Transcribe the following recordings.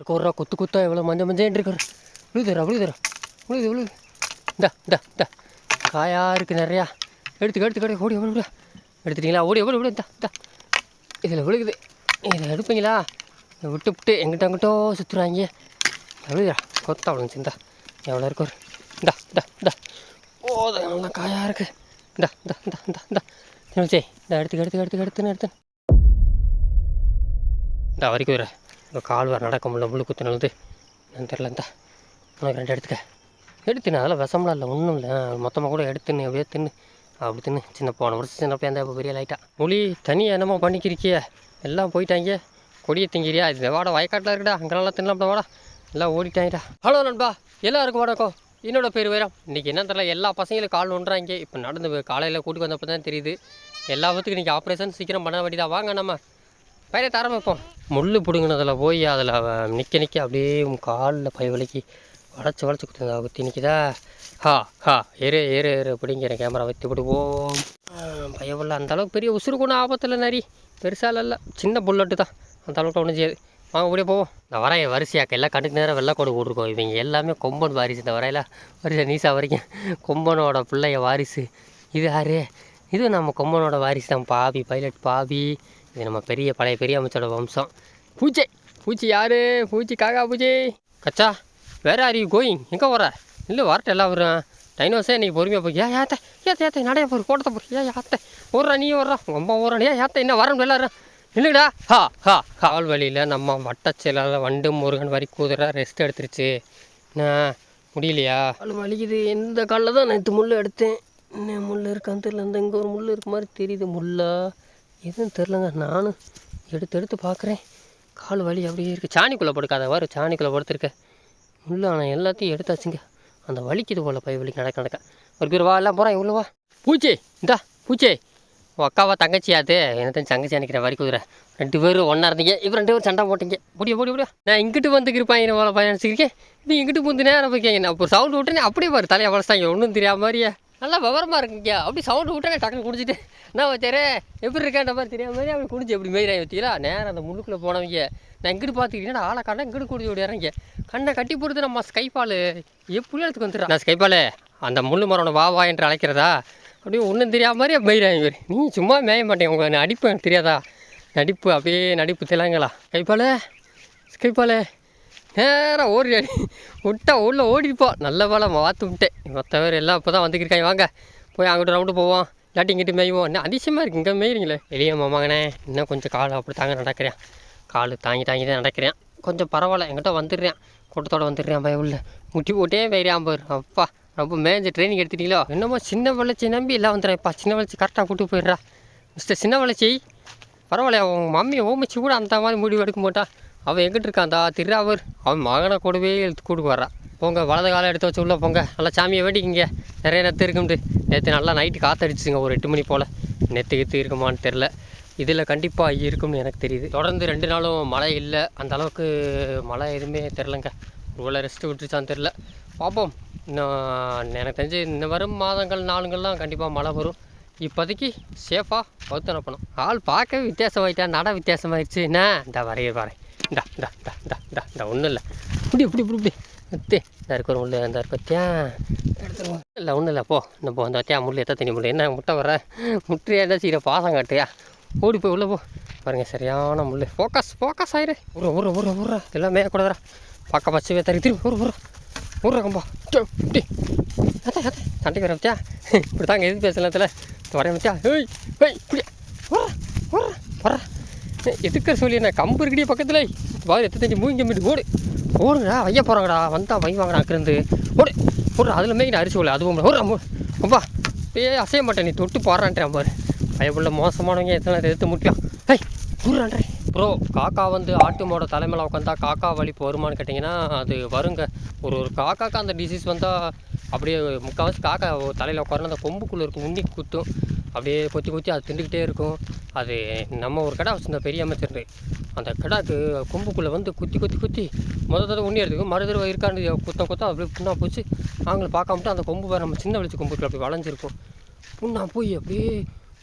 ஒரு கொத்து குத்தா எவ்வளோ மஞ்சள் மஞ்சள் இருக்கிற விழுதுறா விழுதுறா விழுது விழுது. இந்தா இந்தா இந்தா. காயா இருக்குது நிறையா. எடுத்துக்க எடுத்துக்க ஓடி ஓடி விட எடுத்துட்டீங்களா? ஓடி ஓடி விடு இந்தா இந்தா. இதில் விழுகுது. இதை எடுப்பீங்களா? இதை விட்டு விட்டு எங்கிட்ட அங்கிட்டோ சுற்றுறாங்க விழுதுடா கொத்தா விழுந்துச்சு இந்தா. எவ்வளோ இருக்கும் ஒரு இந்தா இந்தா இந்தா. ஓ நல்லா காயாக இருக்குது இந்தா இந்தா இந்தா இந்தா இந்தா. சரி இந்த எடுத்துக்க எடுத்துக்க எடுத்துக்க எடுத்துன்னு எடுத்துன்னு. இந்த வரைக்கும் வர இப்போ கால் வேறு நடக்க முடியல முள்ளு குத்து நான் தெரிலந்தா உனக்கு ரெண்டு எடுத்துக்க. எடுத்துன்னு அதெல்லாம் விஷம்லாம் இல்லை ஒன்றும் இல்லை. மொத்தமாக கூட எடுத்துன்னு அப்படியே தின்னு. அப்படி தின்னு சின்ன போன வருஷம் சின்ன பையன் இப்போ பெரிய லைட்டாக மொழி தனியாக என்னமோ பண்ணிக்கிறிக்கிய எல்லாம் போயிட்டாங்க. கொடியை திங்கிறியா? இது வாடா வயக்காட்டில் இருக்குடா. அங்கெல்லாம் தின்னலாம் வாடா. எல்லாம் ஓடிட்டாங்கடா. ஹலோ நண்பா. எல்லாருக்கும் வணக்கம். என்னோட பேர் வைரம். இன்றைக்கி என்ன தெரியல எல்லா பசங்களும் கால் ஒன்றாங்க. இப்போ நடந்து காலையில் கூட்டிட்டு வந்தப்போ தான் தெரியுது எல்லாத்துக்கும் இன்றைக்கி ஆப்ரேஷன் சீக்கிரம் பண்ண வேண்டியதா? வாங்க நம்ம. பயிரை ஆரம்பிப்போம். முள் பிடுங்கினதில் போய் அதில் நிற்க நிற்க அப்படியே காலில் பை வலிக்கு வளைச்சி வளைச்சி குத்துங்க குத்தி நிற்கிதா ஹா ஹா ஏறு ஏறு ஏறு பிடிங்கிற கேமரா வைத்து விடுவோம். பயவுள்ள அந்த அளவுக்கு பெரிய உசுறு கொண்டு ஆபத்தில் நரி. பெருசால இல்லை சின்ன புல்லட்டு தான். அந்த அளவுக்கு ஒன்றும் செய்யாது. வாங்க அப்படியே போவோம். இந்த வரைய வரிசையாக்க எல்லாம் கண்ணுக்கு நேரம் வெள்ளைக்கோடு போட்டிருக்கோம். இவங்க எல்லாமே கொம்பன் வாரிசு இந்த வரையில. வரிசை நீசா வரைக்கும். கொம்பனோட பிள்ளைய வாரிசு. இது யாரு? இது நம்ம கொம்பனோட வாரிசு தான் பாவி பைலட் பாவி இது நம்ம பெரிய பழைய பெரிய அமைச்சரோட வம்சம். பூச்சி பூச்சி யாரு? பூச்சி காக்கா பூச்சி கச்சா வேற ஆர் யூ கோயிங் எங்கே வர இல்லை வரட்ட எல்லாம் வரும் டைனோஸே இன்றைக்கி பொறுமையாக போய் ஏன் ஏத்த ஏத்த ஏத்த நடைய போகிற கோட்டத்தை போகிற ஏன் யாத்த ஓடுறா நீ ஓடுறா. உங்கள் அம்மா ஓடுறா ஏன் ஏத்த என்ன வரணும் எல்லாரும். இல்லைடா ஹா ஹா கால் வழியில் நம்ம வட்டச்சிலால் வண்டு முருகன் வரி கூதுற ரெஸ்ட் எடுத்துருச்சு. என்ன முடியலையா? கால் வலிக்குது. எந்த காலில் தான் நேற்று முள் எடுத்தேன். என்ன முள் இருக்கான்னு தெரியல. அந்த இங்கே ஒரு முள் இருக்க மாதிரி தெரியுது முள்ளா. எதுவும் தெரிலங்க நானும் எடுத்து எடுத்து பார்க்குறேன். கால் வலி அப்படியே இருக்குது சாணிக்குள்ளே படுக்காத வாரு சாணிக்குள்ளே படுத்துருக்க. முள்ள ஆனால் எல்லாத்தையும் எடுத்தாச்சுங்க. அந்த வலிக்குது போல் பை வலி நடக்க நடக்க. ஒரு பேர் வா எல்லாம் போகிறேன் இவ்வளோ வா. பூச்சி இந்தா பூச்சி. அக்காவா தங்கச்சியாது என்னத்தையும் தங்கச்சி அனுக்கிற வரி குதிரை ரெண்டு பேரும் ஒன்றா இருந்தீங்க. இப்போ ரெண்டு பேரும் சண்டை போட்டீங்க. முடிய முடிய முடியும் நான் இங்கிட்டு வந்துக்கிருப்பாங்க போல பையன் நினச்சிருக்கேன் நீ இங்கிட்டு புந்து நேரம் நான் இப்போ சவுண்டு விட்டுனே அப்படியே பாரு. தலையை வளர்த்தாங்க ஒன்றும் தெரியாத மாதிரியே. நல்லா விவரமாக இருக்குங்க அப்படி சவுண்டு விட்டா டக்குன்னு குடிச்சிட்டு நான் வச்சாரே எப்படி இருக்கேன்ற மாதிரி தெரியாத மாதிரி அப்படி குடிச்சு எப்படி மாரி வச்சீங்களா நேரம் அந்த முள்ளுக்குள்ளே போனவங்க நான் இங்கிட்டு பார்த்துக்கிட்டீங்கன்னா ஆளை கண்ணை இங்கிட்டு குடிச்சு விடுறாங்க கண்ணை கட்டி போடுறது நம்ம ஸ்கைப்பால் எப்படி எடுத்துக்கு வந்துடுறா. நான் ஸ்கைப்பால் அந்த முள்ளு மரம் வா வா என்று அழைக்கிறதா? அப்படியே ஒன்றும் தெரியாத மாதிரி மேயிறாங்க இவர் நீ சும்மா மேய மாட்டேங்க உங்கள் நடிப்பு எனக்கு தெரியாதா? நடிப்பு அப்படியே நடிப்பு தெலாங்களா கைப்பால கைப்பால நேராக ஓடி அடி. விட்டா உள்ளே ஓடிப்போம் நல்ல வேலை மாற்று விட்டேன் மற்ற பேர் எல்லாம் இப்போ தான் வந்துக்கிருக்காங்க வாங்க. போய் அங்கிட்டு ரவுண்டு போவோம். இல்லாட்டி இங்கிட்டு மேய்வோம். என்ன அதிசயமாக இருக்குது இங்கே மேயிறீங்களே. வெளியே மாமாங்கண்ணே இன்னும் கொஞ்சம் கால் அப்படி தாங்க நடக்கிறேன். கால் தாங்கி தாங்கி தான் நடக்கிறேன். கொஞ்சம் பரவாயில்ல. எங்கிட்ட வந்துடுறேன். கூட்டத்தோட வந்துடுறேன். பய உள்ள. முட்டி போட்டே மேய்றான் பாரு அப்பா ரொம்ப மேய்ஞ்ச ட்ரைனிங் எடுத்துட்டீங்களோ? என்னமோ சின்ன வளர்ச்சி நம்பி எல்லாம் வந்துடுறேன்ப்பா. சின்ன வளர்ச்சி கரெக்டாக கூட்டு போயிடுறா. மிஸ்டர் சின்ன வளர்ச்சி. பரவாயில்ல உங்கள் மம்மியை ஓமிச்சு கூட அந்த மாதிரி முடிவு எடுக்க மாட்டா. அவன் எங்கிட்டு இருக்கான்டா? திருராவர் அவன் மகனை கூடவே இழுத்து கூட்டு வர்றான் போங்க வலது காலம் எடுத்து வச்சு உள்ளே போங்க. நல்லா சாமியை வேண்டிக்கிங்க. நிறைய நெத்து இருக்கும்ட்டு. நேற்று நல்லா நைட்டு காற்றடிச்சுங்க ஒரு எட்டு மணி போல். நெத்து கித்து இருக்குமான்னு தெரில இதில் கண்டிப்பாக இருக்கும்னு எனக்கு தெரியுது. தொடர்ந்து ரெண்டு நாளும் மழை இல்லை. அந்த அளவுக்கு மழை எதுவுமே தெரிலங்க. ஒருவேளை ரெஸ்ட்டு விட்டுருச்சான்னு தெரில பார்ப்போம். இன்னும் எனக்கு தெரிஞ்சு இந்த வரும் மாதங்கள் நாளுங்கள்லாம் கண்டிப்பாக மழை வரும். இப்போதைக்கு சேஃபாக பௌத்து அனுப்பணும் ஆள் பார்க்கவே வித்தியாசமாயிட்டா நட வித்தியாசமாயிடுச்சு என்ன? இந்த வரைய வரேன் இந்தா இந்தா இந்தா இந்தா இந்தா டா ஒன்றும் இல்லை. இப்படி இப்படி இப்படி இப்படி அத்தே இந்த இருக்கிற முள் இந்த இருப்பத்தியா எடுத்துருவோம் இல்லை ஒன்றும் இல்லை போ. இந்த போ அந்த வத்தியா முள் எத்த தண்ணி முள் என்ன முட்டை வர முட்டையா என்ன செய்கிற பாசம் காட்டுயா ஓடி போய் உள்ளே போ. பாருங்க சரியான முள் ஃபோக்கஸ் ஃபோக்கஸ் ஆயிரு. உர உர உர உர எல்லாம் மேயக்கூடாதுரா பக்கம் பச்சைவே தரி திரும்பி உரு உரு உருற கம்பா. இப்படி அத்தை அத்தை சண்டைக்கு வர வச்சா இப்படி தாங்க எது பேசலாம் இதில் வரையா ஏய் ஏய் இப்படி வர வர வர எதுக்கு சொல்லி கம்பு இருக்கடியே பக்கத்தில். பாரு எத்தனை தண்ணி மூங்கி மீட்டு ஓடு ஓடுங்கடா வைய போகிறாங்கடா வந்தா வை வாங்கடா அக்கிருந்து ஓடு ஓடு அதில் நான் அரிசி ஓடல அதுவும் ஓடுறா அப்பா ஏ அசைய மாட்டேன் நீ தொட்டு போடுறான்ட்டேன் பாரு. பயப்புள்ள மோசமானவங்க எத்தனை எடுத்து முட்டியும் ஹை ஊர்றான்றே ப்ரோ காக்கா வந்து ஆட்டு மாட தலைமையில் உட்காந்தா காக்கா வலிப்பு வருமான்னு கேட்டிங்கன்னா அது வருங்க. ஒரு ஒரு காக்காக்கு அந்த டிசீஸ் வந்தால் அப்படியே முக்கால்வாசி காக்கா தலையில் உட்காரணும் அந்த கொம்புக்குள்ளே இருக்கும் உண்ணி குத்தும். அப்படியே கொத்தி கொத்தி அது திண்டுக்கிட்டே இருக்கும். அது நம்ம ஒரு கடை வச்சுருந்தோம் பெரிய அமைச்சர்னு. அந்த கடாக்கு கொம்புக்குள்ளே வந்து குத்தி குத்தி குத்தி மொதல் தடவை ஒன்றே எடுத்துக்கும். மறு தடவை இருக்காண்டு குத்தம் குத்தம் அப்படியே புண்ணா போச்சு. நாங்களும் பார்க்காமட்டு அந்த கொம்பு வேறு நம்ம சின்ன வெளிச்சு கொம்பு அப்படி வளைஞ்சிருக்கும். புண்ணா போய் அப்படியே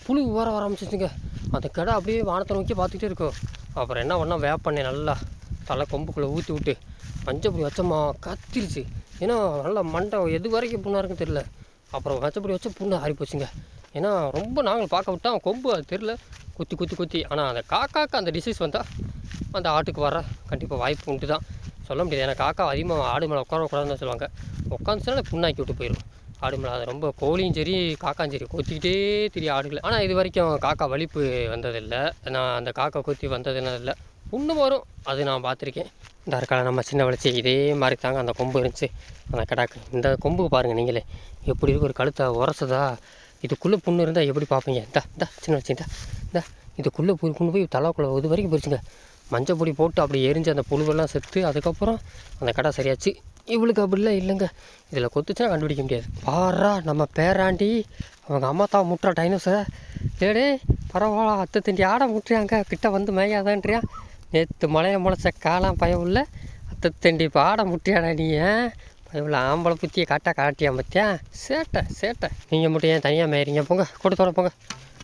புழு வர வர ஆரம்பிச்சிச்சுங்க. அந்த கடை அப்படியே வானத்தை நோக்கி பார்த்துக்கிட்டே இருக்கும். அப்புறம் என்ன பண்ணால் வேப்பண்ணை நல்லா தலை கொம்புக்குள்ளே ஊற்றி விட்டு மஞ்சப்பொடி வச்சோமா? கத்திருச்சு. ஏன்னா நல்லா மண்டை எது வரைக்கும் புண்ணாக இருக்குன்னு தெரில அப்புறம் மஞ்சப்பொடி வச்சு புண்ணு ஆறி போச்சுங்க ஏன்னா ரொம்ப நாங்கள் பார்க்க விட்டோம் கொம்பு அது தெரில குத்தி குத்தி குத்தி. ஆனால் அந்த காக்காக்கு அந்த டிசீஸ் வந்தால் அந்த ஆட்டுக்கு வர கண்டிப்பாக வாய்ப்பு உண்டு தான் சொல்ல முடியாது. ஏன்னா காக்கா அதிகமாக ஆடு மேலே உட்காரக்கூடாதுன்னு சொல்லுவாங்க. உட்காந்துச்சுன்னா புண்ணாக்கி விட்டு போயிடும் ஆடு மேலே அது ரொம்ப கோழியும் சரி காக்காயும் சரி கொத்திக்கிட்டே தெரியும் ஆடுகள். ஆனால் இது வரைக்கும் காக்கா வலிப்பு வந்ததில்லை. நான் அந்த காக்கா கொத்தி வந்ததுன்னு இல்லை. புண்ணு வரும். அது நான் பார்த்துருக்கேன். இந்த இருக்கால நம்ம சின்ன வளர்ச்சி இதே மாதிரி தாங்க அந்த கொம்பு இருந்துச்சு. அந்த கடாக்கு. இந்த கொம்பு பாருங்கள் நீங்களே. எப்படி இருக்கு? ஒரு கழுத்தை உரசுதா? இதுக்குள்ளே புண்ணு இருந்தால் எப்படி பார்ப்பீங்க? இந்தா இந்தா சின்ன வளர்ச்சி இந்தா இதுக்குள்ளே போய் கொண்டு போய் தலைக்குள்ளே இது வரைக்கும் போயிடுச்சுங்க மஞ்சள் பொடி போட்டு அப்படி எரிஞ்சு அந்த புழுவெல்லாம் செத்து அதுக்கப்புறம் அந்த கடை சரியாச்சு. இவளுக்கு அப்படிலாம் இல்லைங்க. இதில் கொத்துச்சுன்னா கண்டுபிடிக்க முடியாது. பாரா நம்ம பேராண்டி. அவங்க அம்மா தான் முட்டுற டைனோஸரை ஏடே பரவாயில்ல அத்தை திண்டி ஆட முட்டுறாங்க. கிட்ட வந்து மேயாதான்றியா? நேற்று மலையை முளைச்ச காலாம் இல்லை அத்தை திண்டி இப்போ ஆட முட்டியாடா நீ இவ்வளோ ஆம்பளை புத்தியை காட்டா காட்டியா பத்தியா சேட்டை சேட்டை. நீங்கள் மட்டும் ஏன் தனியாக மேயிறீங்க? போங்க கொடுத்தோட போங்க.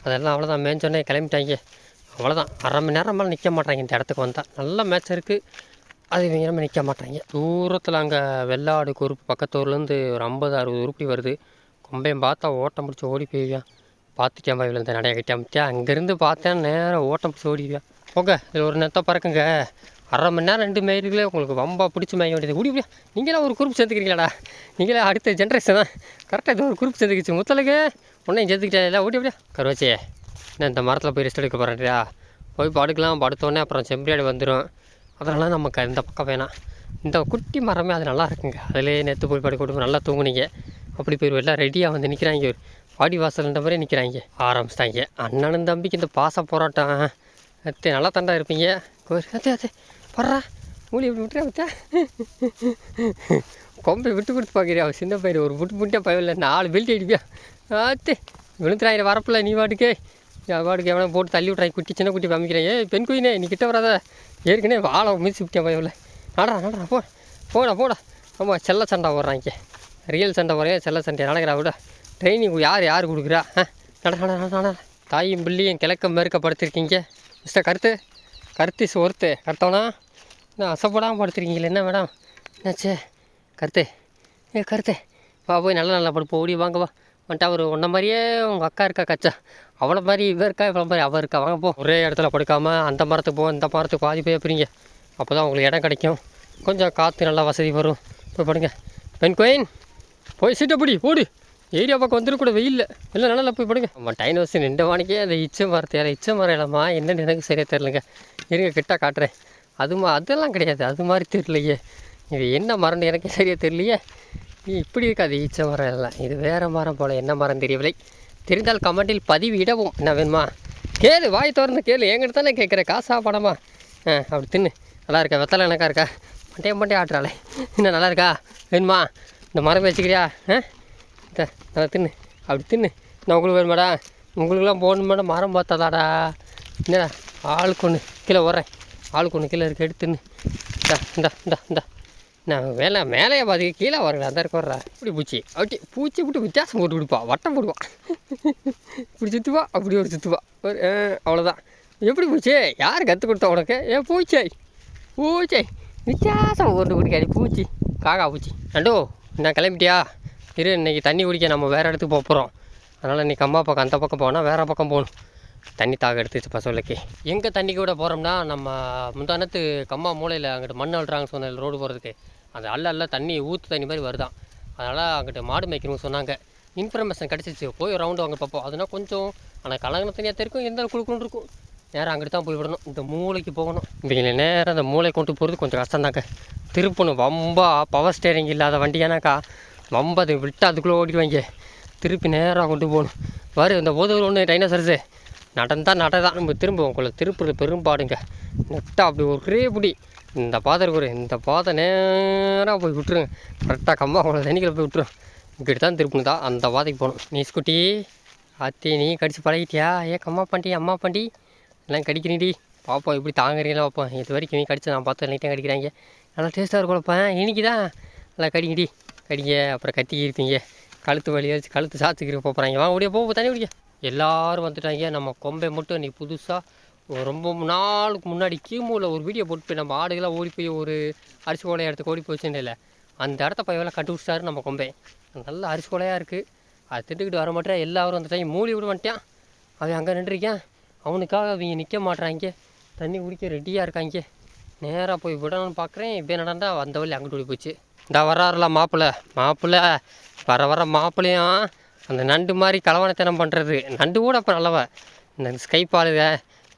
அதெல்லாம் அவ்வளோதான் மேய்ஞ்சோடனே கிளம்பிட்டாங்க. அவ்வளோதான் அரை மணி நேரம் மேலே நிற்க மாட்டாங்க. இந்த இடத்துக்கு வந்தால் நல்ல மேட்ச் இருக்குது அது இவங்க நம்ம நிற்க மாட்டாங்க. தூரத்தில் அங்கே வெள்ளாடு குறுப்பு பக்கத்தூர்லேருந்து ஒரு ஐம்பது அறுபது உருப்படி வருது. கொம்பையும் பார்த்தா ஓட்டம் பிடிச்சி ஓடி போய்வியான் பார்த்துட்டேன் இவ்வளோ இந்த நடைய கட்டியா அமித்தியா அங்கேருந்து பார்த்தேன் நேரம் ஓட்டம் பிடிச்சி ஓடிவியான் போங்க இதில் ஒரு நெத்த பறக்குங்க. அரை மணி நேரம் ரெண்டு மயிலுகளே உங்களுக்கு வம்பா பிடிச்சி மேய வேண்டியது ஓடி நீங்களே ஒரு குரூப் சேர்த்துக்கிறீங்களாடா நீங்களே அடுத்த ஜென்ரேஷன் தான் கரெக்டாக இது ஒரு குரூப் சேர்த்துக்கிச்சு முத்தலுக்கு உன்னையும் சேர்த்துக்கிட்டா ஓடி அப்படியா கருவாச்சே நான் இந்த மரத்தில் போய் ரெஸ்ட் எடுக்க போகிறேன்டா போய் படுக்கலாம் படுத்தோடனே அப்புறம் செம்பியாடு வந்துடும் அதனால நமக்கு இந்த பக்கம் வேணாம் இந்த குட்டி மரமே அது நல்லா இருக்குங்க அதிலே நேற்று போய் படுக்க விட்டு நல்லா தூங்குனீங்க அப்படி போய் எல்லாம் ரெடியாக வந்து நிற்கிறாங்க பாடி வாசல்ன்ற மாதிரி நிற்கிறாங்க ஆரம்பிச்சிட்டாங்க அண்ணனும் தம்பிக்கு இந்த பாச போராட்டம் நல்லா தண்டா இருப்பீங்க ஒரு அத்தே அத்தே படுறா. மூலி இப்படி விட்டுறா வச்சா கொம்பை விட்டு கொடுத்து பார்க்குறியா அவன் சின்ன பயிர் ஒரு புட்டு முட்டே பயவில்லை நாலு பெல்ட் அடிப்பியா ஆத்தே விழுந்துறாயிரம் வரப்பில்ல நீ பாட்டுக்கே என் வாட்டுக்கு எவனா போட்டு தள்ளி விட்றாங்க குட்டி சின்ன குட்டி பமிக்கிறேன் ஏ பெண் குயினே நீ கிட்ட வராத. ஏற்கனவே வாழை மிதிச்சு விட்டேன் பயவில்ல நடா நடா போ. போடா போடா. ஆமாம் செல்ல சண்டை போடுறாங்க ரியல் சண்டை போகிறேன் செல்ல சண்டை நடக்கிறா விட. ட்ரைனிங் யார் யார் கொடுக்குறா? ஆ நட நட நட நட தாயும் பிள்ளையும் கிழக்க மேற்க படுத்திருக்கீங்க. மிஸ்டர் கருத்து? கருத்து ஒருத்து கருத்தவனா? என்ன அசப்படாமல் படுத்துருக்கீங்களே என்ன மேடம்? என்னாச்சே? கருத்து. ஏ கருத்து. வா போய் நல்லா நல்லா படுப்போம். ஓடி வாங்க வா. வந்துட்டு அவர் உன்ன மாதிரியே உங்கள் அக்கா இருக்கா கச்சா. அவ்வளோ மாதிரி இவ இருக்கா இவ்வளோ மாதிரி அவள் இருக்கா? வாங்க போ. ஒரே இடத்துல படுக்காமல் அந்த மரத்துக்கு போ இந்த மரத்துக்கு பாதி போய் போகிறீங்க அப்போ தான் உங்களுக்கு இடம் கிடைக்கும். கொஞ்சம் காற்று நல்லா வசதி வரும். போய் படுங்க. பெண் கோயின் போய் சீட்டை பிடி ஓடு. ஏரியா பக்கம் வந்துடும் கூட வெயில் எல்லாம் நல்லா போய் படுங்க. நம்ம டைனோஸ் நின்ற வாணிக்கே அந்த இச்ச மரத்தை யாரை இச்ச மரம் இல்லைம்மா என்னன்னு எனக்கு சரியாக தெரிலங்க இருங்க கிட்டா காட்டுறேன். அது மா அதெல்லாம் கிடையாது. அது மாதிரி தெரியலையே. இது என்ன மரம்னு எனக்கு சரியாக தெரியலையே. இப்படி இருக்காது ஈச்ச மரம் எல்லாம். இது வேறு மரம் போல் என்ன மரம் தெரியவில்லை. தெரிந்தால் கமெண்டில் பதிவிடவும். என்ன வேணுமா? கேளு வாய் திறந்து கேளு. என்கிட்ட தானே கேட்குற? காசா பணமா? ஆ அப்படி தின்னு. நல்லா இருக்கா? வெத்தலை எனக்கா இருக்கா? மண்டையை மண்டையை ஆட்டுறாளே. என்ன நல்லா இருக்கா? வேணுமா? இந்த மரம் வச்சுக்கிறியா? ஆ? நல்லா தின்னு. அப்படி தின்னு. நான் உங்களுக்கு வேணுமாடா? உங்களுக்குலாம் போகணுமாடா? மரம் பார்த்தாதாடா. என்னடா ஆளுக்கு ஒன்று கீழே ஓடுறேன். ஆளுக்கு ஒன்று கீழே இருக்க. எடுத்துன்னு இந்தா இந்தா இந்தா இந்தா. நான் மேலே மேலேயே பாதி கீழே வரல அந்த இருக்க வர்றா இப்படி பூச்சி. அப்படி பூச்சி விட்டு வித்தியாசம் போட்டு கொடுப்பா வட்டம் போடுவா. இப்படி சுற்றுவா அப்படி ஒரு சுற்றுவா ஒரு அவ்வளோதான் எப்படி பூச்சி? யார் கற்றுக் கொடுத்தா உனக்கு? ஏ பூச்சை. பூச்சை. வித்தியாசம் போட்டு குடிக்காது பூச்சி. காக்கா பூச்சி. அண்டோ நான் கிளம்பிட்டியா? இரு இன்னைக்கு தண்ணி குடிக்க நம்ம வேறு இடத்துக்கு போக போகிறோம் அதனால் இன்றைக்கி அம்மா பக்கம் அந்த பக்கம் போனால் வேறு பக்கம் போகணும். தண்ணி தாக எடுத்துச்சு பசங்களுக்கு. எங்கே தண்ணி கூட போகிறோம்னா நம்ம முந்தானத்து கம்மா மூலையில் அங்கிட்டு மண் அள்ளுறாங்க சொன்ன ரோடு போகிறதுக்கு அது அல்ல அல்ல தண்ணி ஊற்று தண்ணி மாதிரி வருதான் அதனால் அங்கிட்டு மாடு மேய்க்கணும்னு சொன்னாங்க. இன்ஃபர்மேஷன் கிடச்சிச்சு. போய் ரவுண்டு வாங்க பார்ப்போம் அதனால் கொஞ்சம் ஆனால் கலங்கின தனியாக தெரிக்கும் இருந்தாலும் குழுக்குன்னு இருக்கும். நேராக அங்கிட்டு தான் போய் விடணும். இந்த மூளைக்கு போகணும். இவங்களை நேராக அந்த மூளை கொண்டு போகிறது கொஞ்சம் கஷ்டம்தாங்க. திருப்பணும். ரொம்ப பவர் ஸ்டேரிங் இல்லாத வண்டியானாக்கா வம்பா அது விட்டு அதுக்குள்ளே ஓடிடுவாங்க. திருப்பி நேராக கொண்டு போகணும். வரு இந்த போதூர் ஒன்று டைனோசரஸு. நடந்தால் நடதான். நம்ம திரும்ப உங்களை திருப்புறது பெரும்பாடுங்க. நெட்டாக அப்படி ஒரே பிடி. இந்த பாதை இருக்கிற இந்த பாதை நேராக போய் விட்டுருங்க. கரெக்டாக கம்மா உங்களை தண்ணிக்குள்ள போய் விட்டுரும். இங்கிட்டு தான் திருப்பணும். தான் அந்த பாதைக்கு போகணும். நீ ஸ்கூட்டி அத்தி நீ கடிச்சு பழகிட்டியா? ஏ கம்மா பாண்டி அம்மா பாண்டி. எல்லாம் கடிக்கிறீடி. பார்ப்போம் இப்படி தாங்குறீங்களா பார்ப்போம் இது வரைக்கும் நீ கடிச்சு நான் பார்த்து நீட்டாக கடிக்கிறாங்க. நல்லா டேஸ்ட்டாக இருக்கும்ப்பேன் இன்னைக்கு தான் நல்லா கடிங்கடி. கடிங்க அப்புறம் கத்தி இருப்பீங்க கழுத்து வச்சு கழுத்து சாத்துக்கிற போகிறாங்க வாங்க ஓடியா போ தண்ணி குடிக்க. எல்லாரும் வந்துட்டாங்க. நம்ம கொம்பை மட்டும் இன்றைக்கி புதுசாக ரொம்ப நாளுக்கு முன்னாடி கீமூவில் ஒரு வீடியோ போட்டு போய் நம்ம ஆடுகளாக ஓடி போய் ஒரு அரிசி கோலையை இடத்துக்கு ஓடி போச்சுன்னு இல்லை. அந்த இடத்த பையெல்லாம் கட்டி நம்ம கொம்பை. நல்ல அரிசி கோலையாக இருக்குது அது திட்டுக்கிட்டு வர மாட்டேன். எல்லாரும் வந்துட்டாங்க. மூடி விட மாட்டேன். அவன் அங்கே நின்றுருக்கேன். அவனுக்காக அவங்க நிற்க மாட்றாங்க. தண்ணி குடிக்க ரெடியாக இருக்காங்க. நேராக போய் விடணும்னு பார்க்குறேன் இப்போ நடந்தால் அந்த வழி அங்கிட்டு ஓடி போச்சு. இந்த வர்றாருல மாப்பிள்ளை. மாப்பிள்ளை வர வர மாப்பிள்ளையும் அந்த நண்டு மாதிரி கலவனத்தனம் பண்ணுறது நண்டு கூட அப்போ நல்லவ. இந்த ஸ்கை பாலுத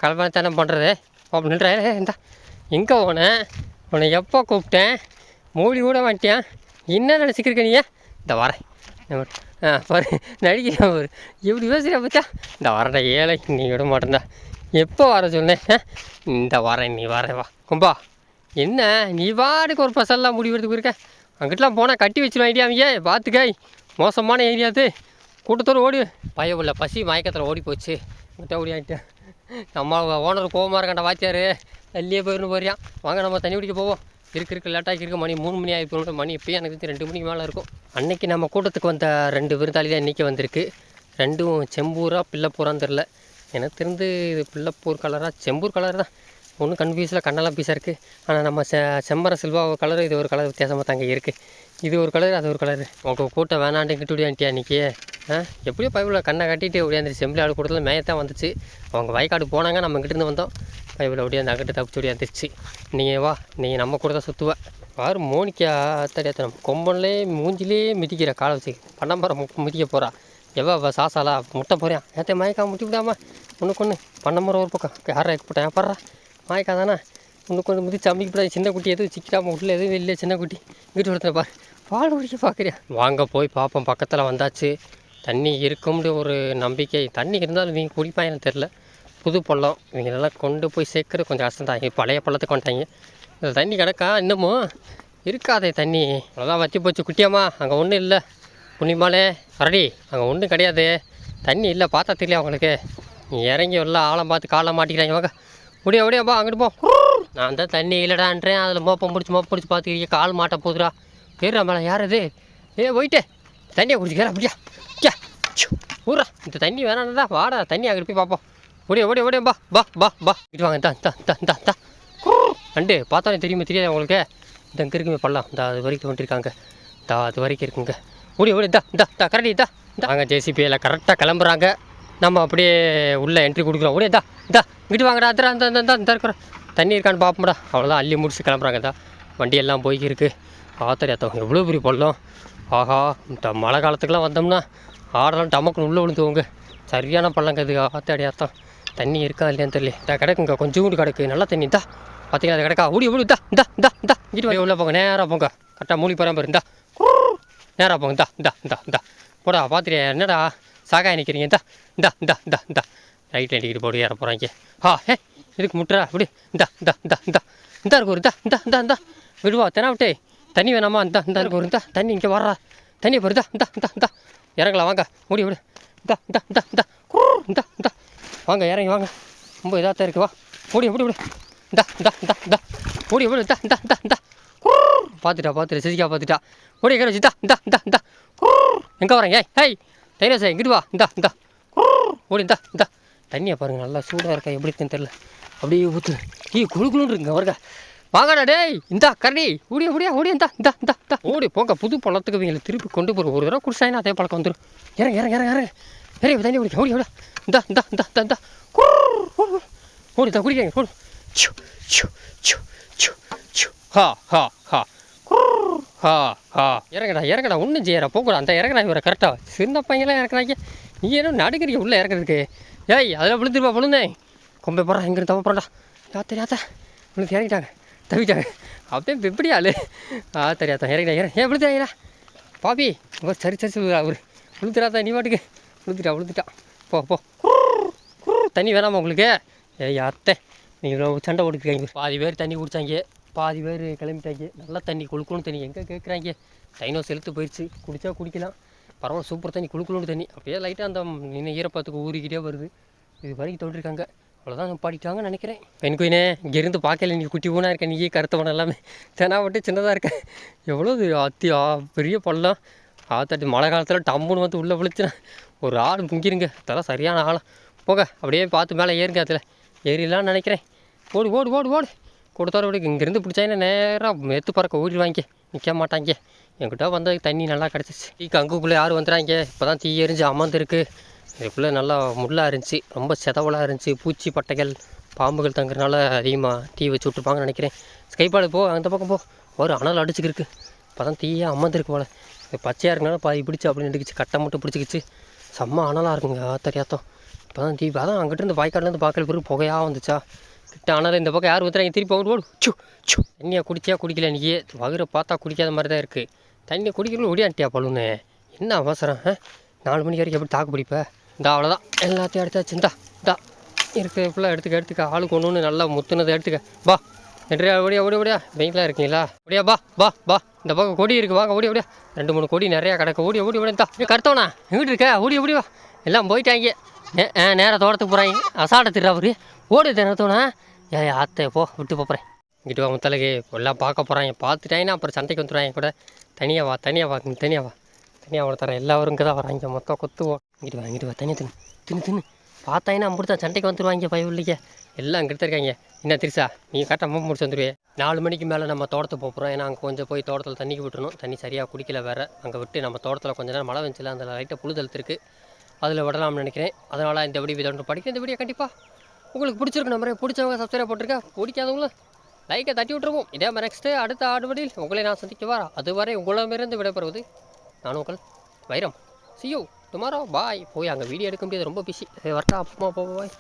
கலவனத்தனம் பண்ணுறது அப்படின்ற இந்த. எங்கே போனேன் உன்னை எப்போ கூப்பிட்டேன்? மூடி கூட மாட்டியான் என்ன நினச்சிக்கிருக்க நீ இந்த வரேன் ஆ பாரு. நடிக்கிறேன் ஒரு எப்படி பேசுகிற பச்சா இந்த வரேன்டா ஏழை. நீ விட மாட்டேன்டா. எப்போ வர சொன்னேன்? இந்த வரேன். நீ வரேன் வா. கும்பா. என்ன? நீ பாட்டுக்கு ஒரு பசல்லாம் முடிவெடுத்து இருக்க அங்கிட்டலாம் போனால் கட்டி வச்சிடும் ஐடியா அவங்க. பார்த்துக்காய் மோசமான ஏரியா அது. கூட்டத்தோடு ஓடி. பயவுள்ள பசி மயக்கத்தில் ஓடி போச்சு. அங்கிட்ட ஓடி ஆகிட்டேன் நம்ம ஓனர் கோவமாக இருக்காண்டா வாத்தியார். தள்ளியே போயிருந்து போறியான் வாங்க நம்ம தண்ணி குடிக்க போவோம். இருக்கு இருக்கு லேட்டாக இருக்கு மணி மூணு மணி ஆகி போகணும் மணி இப்போயும் எனக்கு ரெண்டு மணிக்கு மேலே இருக்கும். அன்னைக்கு நம்ம கூட்டத்துக்கு வந்த ரெண்டு விருந்தாளி தான் இன்றைக்கி வந்திருக்கு. ரெண்டும் செம்பூரா பிள்ளைப்பூரான்னு தெரில எனக்கு தெரிந்து இது பிள்ளைப்பூர் கலராக செம்பூர் கலர் தான். ஒன்றும் கன்ஃபியூஸில் கண்ணெல்லாம் பீஸாக இருக்குது ஆனால் நம்ம செ செம்மர சில்வா கலர் இது ஒரு கலர் வித்தியாசமாக தாங்க இருக்குது இது ஒரு கலர் அது ஒரு கலர் உங்கள் கூட்டம் வேணான்ட்டு கிட்டு ஓடியான்ட்டியா ஆ? எப்படியோ பைபிளில் கண்ணை கட்டிட்டு ஓடியாந்துருச்சு செம்பிளி ஆடு கூட்டத்தில் மேயத்தான் வந்துச்சு. அவங்க வயக்காடு போனாங்க நம்ம கிட்டேருந்து வந்தோம். பைபிள் ஓடியாந்து அங்கிட்டு தப்பிச்சு ஒடியாந்துருச்சு நீங்கள் வா நீங்கள் நம்ம கூட தான் சுற்றுவ பாரு மோனிக்கா அத்தடி கொம்பன்லே மூஞ்சிலே மிதிக்கிற காலை வச்சு. பன்னம்பரம் மிதிக்க போகிறா எவ்வளோ அவள் சாசாலா? முட்டை போறியா? ஏற்ற மயக்கா முட்டி விடாமல் ஒன்றுக்கு ஒன்று பன்னம்பரம் ஒரு பக்கம். யாரை போட்டேன் பாடுறா? மயக்கா இன்னும் கொஞ்சம் ஒன்று மிதிச்சு சின்ன குட்டி எதுவும் சிக்கிடாமல் உள்ள எதுவும் இல்லை சின்ன குட்டி. வீட்டு ஒருத்தர் பாரு. பால் குடிக்க பார்க்குறியா வாங்க போய் பார்ப்போம் பக்கத்தில் வந்தாச்சு. தண்ணி இருக்கும்னு ஒரு நம்பிக்கை. தண்ணி இருந்தாலும் இவங்க குடிப்பாங்கன்னு தெரில புது பள்ளம். இவங்களெல்லாம் கொண்டு போய் சேர்க்குறது கொஞ்சம் கஷ்டம் தான். பழைய பள்ளத்துக்கு வந்துட்டாங்க. இந்த தண்ணி கிடக்கா? இன்னமும் இருக்காதே தண்ணி. அவ்வளோதான் வச்சு போச்சு குட்டியாம்மா. அங்கே ஒன்றும் இல்லை. புண்ணியமாலே அரடி. அங்கே ஒன்றும் கிடையாது. தண்ணி இல்லை பார்த்தா தெரியல அவங்களுக்கு. நீ இறங்கி எல்லாம் ஆழம் பார்த்து காலம் மாட்டிக்கிறாங்க. வாங்க. முடியா முடியாப்பா அங்கிட்டு போ. நான் தான் தண்ணி இல்லைடான்றேன் அதில் மோப்பம் பிடிச்சி மோப்பம் பிடிச்சி பார்த்துக்கிறீங்க கால் மாட்ட போகுதுடா. பேர் மேலே யார் இது? ஏ போயிட்டு. தண்ணியை குடிச்சிக்கிறா அப்படியா? கே ஊரா இந்த தண்ணி வேணாம்டா வாடா தண்ணி அங்கிட்டு போய் பார்ப்போம். ஓடியா ஓடியா ஓடியா பா பா பா பா இட்டு வாங்க தான் தான் தான் தா தான் அண்டு பார்த்தாலே தெரியுமா தெரியாது உங்களுக்கு? இந்த இங்கே இருக்குமே பண்ணலாம் இந்த அது வரைக்கும் வந்துருக்காங்க தா அது வரைக்கும் இருக்குங்க. ஓடி ஓடி தா தா தா கரடி தா நாங்கள் ஜேசிபியில் கரெக்டாக கிளம்புறாங்க. நம்ம அப்படியே உள்ளே என்ட்ரி கொடுக்குறோம். ஓடியா தா தா இங்கிட்டு வாங்கடா அந்த அந்த அந்த அந்த இருக்கிற. தண்ணி இருக்கான்னு பார்ப்போம்டா அவ்வளோதான் அள்ளி முடிச்சு கிளம்புறாங்க தான் வண்டி எல்லாம் போய்க்கிருக்கு ஆத்தரியாத்தவங்க எவ்வளோ பெரிய பள்ளம் ஆஹா இந்த மழை காலத்துக்கெலாம் வந்தோம்னா ஆடெல்லாம் டமக்குன்னு உள்ளே விழுந்துவோங்க சரியான பள்ளங்க இது ஆத்தாடியாத்தான் தண்ணி இருக்கா இல்லையான்னு தெரியல. தா கிடக்குங்க கொஞ்சோண்டு கிடக்கு. நல்லா தண்ணி இந்தா. பார்த்தீங்களா அது கிடக்கா? ஓடி ஓடி தா இந்தா இந்தா இந்தா. இங்கிட்டு உள்ளே போங்க நேராக போங்க. கரெக்டாக மூலி போகிறாம இருந்தா நேராக போங்க இந்தா இந்தா இந்தா இந்தா. போடா பார்த்துட்டு என்னடா சாகாய் நிற்கிறீங்க இந்தா. இந்தா இந்தா இந்தா இந்தா. ரைட் அடிக்கிட்டு போட்டு ஏற போகிறாங்க ஹா ஹே இதுக்கு முட்டுறா அப்படி இந்தா இந்தா இந்தா இந்தா இந்தா இருக்கும் இந்தா இந்தா இந்தா இந்தா விடுவா தெனா விட்டே தண்ணி வேணாமா இந்தா இந்தா இருக்கும் இருந்தா தண்ணி இங்கே வர்றா தண்ணி போடுதா இந்தா இந்தா இந்தா இறங்கலாம் வாங்க முடி விடு இந்தா இந்தா இந்தா இந்தா குர் இந்தா இந்தா வாங்க இறங்கி வாங்க ரொம்ப இதாக தான் இருக்கு வா முடி ஓடி விடு இந்தா இந்தா இந்தா இந்தா முடி விடு இந்தா இந்தா இந்தா இந்தா குர் பார்த்துட்டா பார்த்துட்டா சிசிக்கா பார்த்துட்டா முடி எங்கே வச்சுதா இந்தா இந்தா இந்தா குர் எங்கே வரேன் ஏய் ஹேய் தைரியம் சார் இங்கிட்டு வா இந்தா இந்தா குர் ஓடி இந்தா இந்தா தண்ணியை பாருங்க நல்லா சூடாக இருக்கா எப்படி இருக்குன்னு தெரில அப்படியே ஊற்று ஈ குழு குழுன்னு இருக்குங்க வருங்க வாங்கடா டேய் இந்தா கரடி ஓடியா ஓடியா ஓடியா இந்தா இந்தா இந்தா இந்தா. ஓடி போங்க புது பழத்துக்கு இவங்களை திருப்பி கொண்டு போகிற ஒரு தடவை குடிச்சாங்கன்னா அதே பழக்கம் வந்துடும் இறங்க இறங்க இறங்க இறங்க. நிறைய தண்ணி குடிக்க ஓடி ஓடா இந்தா இந்தா இந்தா இந்தா இந்தா. ஓடி தான் குடிக்காங்க ஓடு. சு சு சு சு சு ஹா ஹா ஹா. ஹா ஹா. இறங்கடா இறங்கடா ஒன்றும் செய்யறா போகக்கூடாது அந்த இறங்கடா இவரை கரெக்டாக சின்ன பையன்லாம் இறக்குறாங்க நீ ஏதோ நடுக்கிறீங்க உள்ளே இறக்குறதுக்கு. ஏய் அதில் விழுந்துருப்பா விழுந்தேன் கொம்பை போகிறா எங்கே தவ போகிறா யாத்த யாத்த? விழுந்து இறங்கிட்டாங்க தவிட்டாங்க அப்படியே எப்படி ஆளு. ஆ தெரியாத இறங்கிட்டா இறங்க ஏன் விழுந்துறாங்களா பாப்பி இவர் சரி சரி அவர். விழுந்துடாதா நீ பாட்டுக்கு. விழுந்துட்டா விழுந்துட்டா. போ போ. தண்ணி வேணாமா உங்களுக்கு? ஏய் அத்தை நீங்கள் இவ்வளோ சண்டை ஓடிக்கிறாங்க பாதி பேர் தண்ணி குடித்தாங்க பாதி பேர் கிளம்பிட்டாங்க. நல்லா தண்ணி கொழுக்கணும் தண்ணி எங்கே கேட்குறாங்க டைனோ செலுத்து போயிடுச்சு குடித்தா குடிக்கலாம். பரவாயில்ல சூப்பர் தண்ணி குளுக்கணும் தண்ணி. அப்படியே லைட்டாக அந்த நின்று ஈரப்பத்துக்கு ஊறிக்கிட்டே வருது. இது வரைக்கும் தோண்டிருக்காங்க. அவ்வளோதான் பாடிட்டாங்கன்னு நினைக்கிறேன். பெண் குயினே இங்கேருந்து பார்க்கல நீ குட்டி ஊனா இருக்க நீயே கருத்தவன எல்லாமே. தெனா மட்டும் சின்னதாக இருக்கேன் எவ்வளோ இது அத்தி பெரிய பள்ளம். ஆத்தாட்டி மழை காலத்தில் டம்முன்னு வந்து உள்ளே விழுச்சுனா ஒரு ஆள் முங்கிருங்க. அதெல்லாம் சரியான ஆளாக போங்க அப்படியே பார்த்து மேலே ஏறுங்க அதில். ஏறிலான்னு நினைக்கிறேன். ஓடு ஓடு ஓடு ஓடு. கொடுத்தாரு விடு இங்கேருந்து பிடிச்சாங்கன்னா நேராக மெத்து பறக்க ஓடிடுவாங்க. நிற்க மாட்டாங்க. என்கிட்ட வந்ததுக்கு தண்ணி நல்லா கிடச்சிச்சு. டீ கங்குக்குள்ளே யார் வந்துடுறாங்க இப்போ தான் தீ எரிஞ்சு அமர்ந்துருக்கு. இதுக்குள்ளே நல்லா முள்ளாக இருந்துச்சு. ரொம்ப செதவலாக இருந்துச்சு. பூச்சி பட்டைகள் பாம்புகள் தங்குறதுனால அதிகமாக தீ வச்சு விட்ருப்பாங்கன்னு நினைக்கிறேன். ஸ்கைப்பாடு போ அந்த பக்கம் போ. ஒரு அனல் அடிச்சுக்கிருக்கு இப்போ தான் தீயாக அமர்ந்துருக்கு போல். இப்போ பச்சையாக இருக்கனால பாதி பிடிச்சி அப்படின்னு எடுக்கிச்சு கட்டை மட்டும் பிடிச்சிக்கிச்சு. செம்ம அனலாக இருக்குங்க. ஆத்தரியாத்தம் இப்போ தான் தீ அதான் அங்கிட்டிருந்து வாய்க்காட்லேருந்து பார்க்கல பிறகு புகையாக வந்துச்சா. கிட்ட ஆனால் இந்த பக்கம் யார் ஊற்றுறாங்க திருப்பி ஓடு. போடு சு சு தண்ணியை குடிச்சியா குடிக்கல நீயே. வகுரை பார்த்தா குடிக்காத மாதிரி தான் இருக்குது தண்ணியை குடிக்கணும் ஒடியாண்டியா பழுன்னு என்ன அவசரம் நாலு மணி வரைக்கும் எப்படி தாக்கு பிடிப்ப? இந்த அவ்வளோதான் எல்லாத்தையும் எடுத்தாச்சு இந்தா இந்தா. இருக்கிற ஃபுல்லாக எடுத்துக்க எடுத்துக்க. ஆளுக்கு ஒன்று ஒன்று நல்லா முத்துனதை எடுத்துக்க. பா. நன்றியா ஓடியா ஓடி ஓடியா. வெயிலாக இருக்கீங்களா? ஓடியா பா பா பா. இந்த பக்கம் கொடி இருக்குது வாங்க ஓடி ஓடியா. ரெண்டு மூணு கொடி நிறையா கிடக்கு. ஓடி ஓடி ஓடி தா கருத்தவனா? எங்கிட்டு இருக்க? ஓடி ஓடி வா. எல்லாம் போயிட்டாங்க. நே ஆ, தோட்டத்துக்கு போகிறாங்க அசாட திருறா அவரு ஓடு தினத்தோனா ஏ ஆத்தே போ விட்டு போகிறேன் இங்கிட்டு வா முத்தலகு எல்லாம் பார்க்க போகிறாங்க பார்த்துட்டாங்கன்னா அப்புறம் சண்டைக்கு வந்துடுவாங்க கூட. தனியாக வா தனியாக வா இங்கே தனியாக வா. தனியாக அவனை தரேன். எல்லாரும் இங்கே தான் வராங்க மொத்தம் கொத்துவோம். இங்கிட்டு வா இங்கிட்டு வா. தனியாக தின்னு தின்னு. தின்னு பார்த்தாங்கன்னா முடிச்சா சண்டைக்கு வந்துடுவாங்க பயவில்லைங்க எல்லாம் இங்கிட்ட இருக்காங்க. என்ன திருசா நீ கரெக்டாக மூணு முடிச்சு வந்துடுவே நாலு மணிக்கு மேலே நம்ம தோட்டத்துக்கு போகிறோம் ஏன்னா அங்கே கொஞ்சம் போய் தோட்டத்தில் தண்ணிக்கு விட்டுறணும். தண்ணி சரியாக குடிக்கல வேறு. அங்கே விட்டு நம்ம தோட்டத்தில் கொஞ்ச நேரம் மழை வந்துச்சுல அந்த லைட்டாக புழுதழுத்துருக்கு அதில் விடலாம்னு நினைக்கிறேன். அதனால் இந்த வீடியோ தொடர்ந்து படிக்கிறேன் இந்த வீடியோ கண்டிப்பாக உங்களுக்கு பிடிச்சிருக்கு நம்ம பிடிச்சவங்க சப்ஸ்கிரைப் போட்டிருக்கா? பிடிக்காதவங்களும் லைக்கை தட்டி விட்டுருவோம். இதே மாதிரி நெக்ஸ்ட்டு அடுத்த ஆடுபடியில் உங்களை நான் சந்திக்க வரா. அதுவரை உங்களிடமிருந்து விடைபெறுவது நான் உங்கள் வைரம். சியூ டுமாரோ பாய் போய் அங்கே வீடியோ எடுக்க முடியாது. ரொம்ப பிஸி வரட்டா அப்பமா போ பாய்